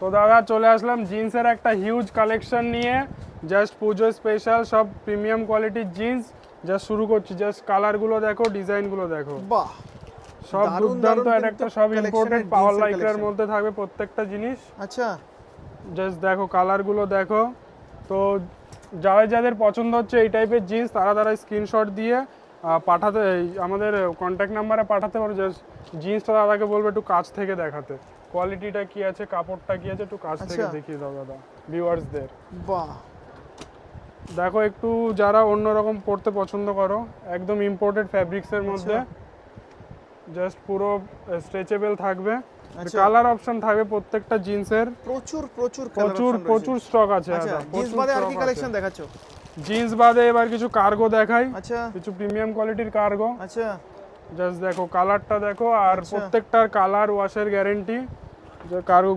তো দাদা চলে আসলাম জিন্সের একটা হিউজ কালেকশন নিয়ে। জাস্ট পুজো স্পেশাল সব প্রিমিয়াম কোয়ালিটির জিন্স জাস্ট শুরু করছি জাস্ট কালারগুলো দেখো ডিজাইনগুলো দেখো। বাহ! সব দুর্দান্ত এক একটা সব ইম্পোর্টেড পাওয়ার লাইকার মধ্যে থাকবে প্রত্যেকটা জিনিস। আচ্ছা। জাস্ট দেখো কালারগুলো দেখো। তো যারা যাদের পছন্দ হচ্ছে এই টাইপের জিন্স তারা তারা স্ক্রিনশট দিয়ে পাঠাতে আমাদের কন্ট্যাক্ট নাম্বারে পাঠাতে পারো জাস্ট জিন্সটা দাদাকে বলবে একটু কাছ থেকে দেখাতে। কোয়ালিটিটা কি আছে কাপড়টা কি আছে একটু কাছ থেকে আচ্ছা। দেখিয়ে দাও দাদা ভিউয়ার্সদের বাহ। দেখো একটু যারা অন্যরকম পড়তে পছন্দ করো একদম ইম্পোর্টেড ফ্যাব্রিক্সের মধ্যে জাস্ট পুরো স্ট্রেচেবল থাকবে। আচ্ছা। কালার অপশন থাকবে প্রত্যেকটা জিন্সের প্রচুর প্রচুর প্রচুর প্রচুর স্টক আছে আচ্ছা জিন্স বাদে আর কি কালেকশন দেখাচ্ছ? জিন্স বাদে এবার কিছু কার্গো দেখাই। আচ্ছা। কিছু প্রিমিয়াম কোয়ালিটির কার্গো আচ্ছা। জাস্ট দেখো কালারটা দেখো আর আচ্ছা। প্রত্যেকটার কালার ওয়াশের গ্যারেন্টি যে কার্গোগুলো